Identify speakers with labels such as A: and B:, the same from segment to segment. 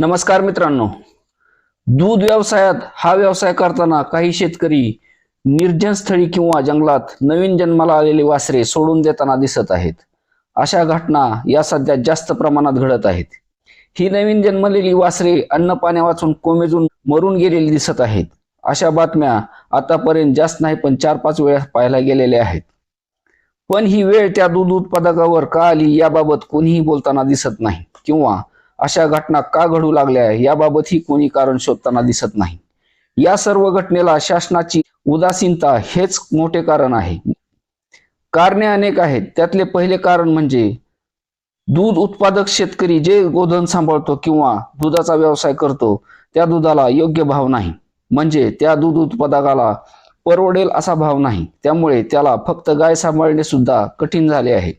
A: नमस्कार मित्रांनो. दूध व्यवसायात हा व्यवसाय करताना काही शेतकरी निर्जन स्थळी किंवा जंगलात नवीन जन्माला आलेले वासरे सोडून देताना दिसत आहेत. अशा घटना या सध्या जास्त प्रमाणात घडत आहेत. ही नवीन जन्मलेली वासरे अन्न पाण्या वाचून कोमेजून मरून गेलेली दिसत आहेत. अशा बातम्या आतापर्यंत जास्त नाही पण चार पाच वेळा पाहायला गेलेल्या आहेत. पण ही वेळ त्या दूध उत्पादकावर का आली याबाबत कोणीही बोलताना दिसत नाही किंवा अशा घटना का घडू लागल्या याबाबतही कोणी कारण शोधताना दिसत नाही. या सर्व घटनेला शासनाची उदासीनता हेच मोठे कारण आहे. कारणे अनेक आहेत. त्यातले पहिले कारण म्हणजे दूध उत्पादक शेतकरी जे गोधन सांभाळतो किंवा दुधाचा व्यवसाय करतो त्या दुधाला योग्य भाव नाही. म्हणजे त्या दूध उत्पादकाला परवडेल असा भाव नाही. त्यामुळे त्याला फक्त गाय सांभाळणे सुद्धा कठीण झाले आहे.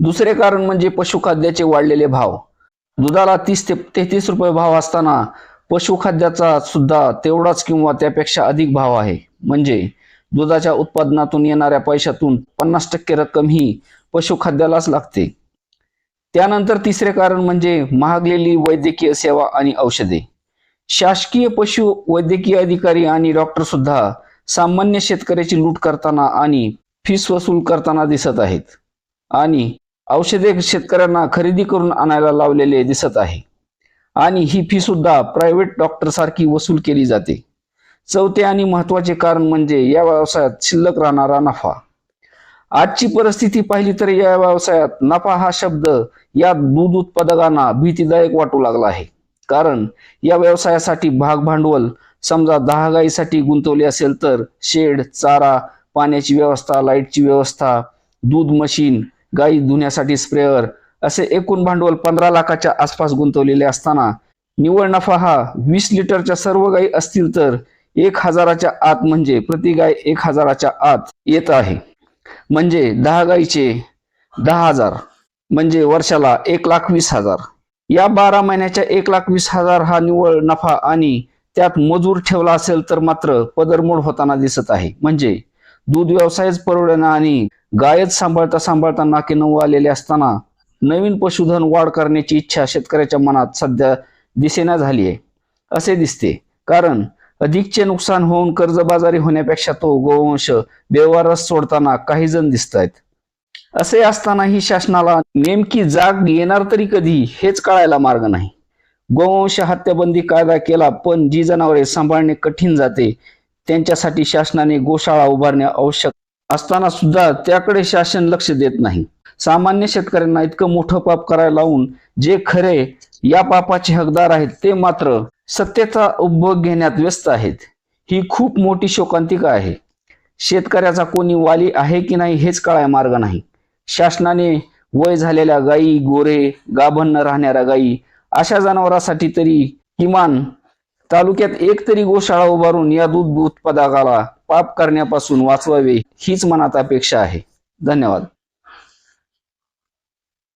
A: दुसरे कारण म्हणजे पशुखाद्याचे वाढलेले भाव. दुधाला तीस ते तेहतीस रुपये भाव असताना पशुखाद्याचा सुद्धा तेवढाच किंवा त्यापेक्षा अधिक भाव आहे. म्हणजे दुधाच्या उत्पादनातून येणाऱ्या पैशातून पन्नास टक्के रक्कम ही पशुखाद्यालाच लागते. त्यानंतर तिसरे कारण म्हणजे महागलेली वैद्यकीय सेवा आणि औषधे. शासकीय पशु वैद्यकीय अधिकारी आणि डॉक्टर सुद्धा सामान्य शेतकऱ्याची लूट करताना आणि फीस वसूल करताना दिसत आहेत. आणि औषधे शेतकऱ्यांना खरेदी करून आणायला लावलेले दिसत आहे. आणि ही फी सुद्धा प्रायव्हेट डॉक्टर सारखी वसूल केली जाते. चौथे आणि महत्त्वाचे कारण म्हणजे या व्यवसायात शिल्लक राहणारा नफा. आजची परिस्थिती पाहिली तर या व्यवसायात नफा हा शब्द या दूध उत्पादकांना भीतीदायक वाटू लागला आहे. कारण या व्यवसायासाठी भाग भांडवल समजा दहा गाईसाठी गुंतवले असेल तर शेड चारा पाण्याची व्यवस्था लाईटची व्यवस्था दूध मशीन गाई धुण्यासाठी स्प्रेअर असे एकूण भांडवल पंधरा लाखाच्या आसपास गुंतवलेले असताना निव्वळ नफा हा वीस लिटरच्या सर्व गायी असतील तर एक हजाराच्या आत म्हणजे प्रति गाय एक हजाराच्या आत येत आहे. म्हणजे दहा गायीचे दहा हजार म्हणजे वर्षाला एक लाख वीस हजार. या बारा महिन्याच्या एक लाख वीस हजार हा निव्वळ नफा आणि त्यात मजूर ठेवला असेल तर मात्र पदरमोड होताना दिसत आहे. म्हणजे दूध व्यवसायच परवडणं आणि गायच सांभाळता सांभाळता नाके नऊ आलेले असताना नवीन पशुधन वाढ करण्याची इच्छा शेतकऱ्याच्या मनात सध्या दिसेना झाली आहे. असे दिसते. कारण अधिकचे नुकसान होऊन कर्जबाजारी होण्यापेक्षा तो गोवंश व्यवहारच सोडताना काही जण दिसत आहेत असे असतानाही शासनाला नेमकी जाग येणार तरी कधी हेच कळायला मार्ग नाही. गोवंश हत्याबंदी कायदा केला पण जी जनावरे सांभाळणे कठीण जाते त्यांच्यासाठी शासनाने गोशाळा उभारणे आवश्यक असताना सुद्धा त्याकडे शासन लक्ष देत नाही. सामान्य शेतकऱ्यांना इतकं मोठं पाप करायला लावून जे खरे या पापाचे हकदार आहेत ते मात्र सत्तेचा उपभोग घेण्यात व्यस्त आहेत. ही खूप मोठी शोकांतिका आहे. शेतकऱ्याचा कोणी वाली आहे की नाही हेच कळाय मार्ग नाही. शासनाने वय झालेल्या गायी गोरे गाभण राहणाऱ्या गायी अशा जनावरांसाठी तरी किमान तालुक्यात एक तरी गोशाळा उभारून या दूध उत्पादकाला पाप करण्यापासून वाचवावे हीच मनात अपेक्षा आहे. धन्यवाद.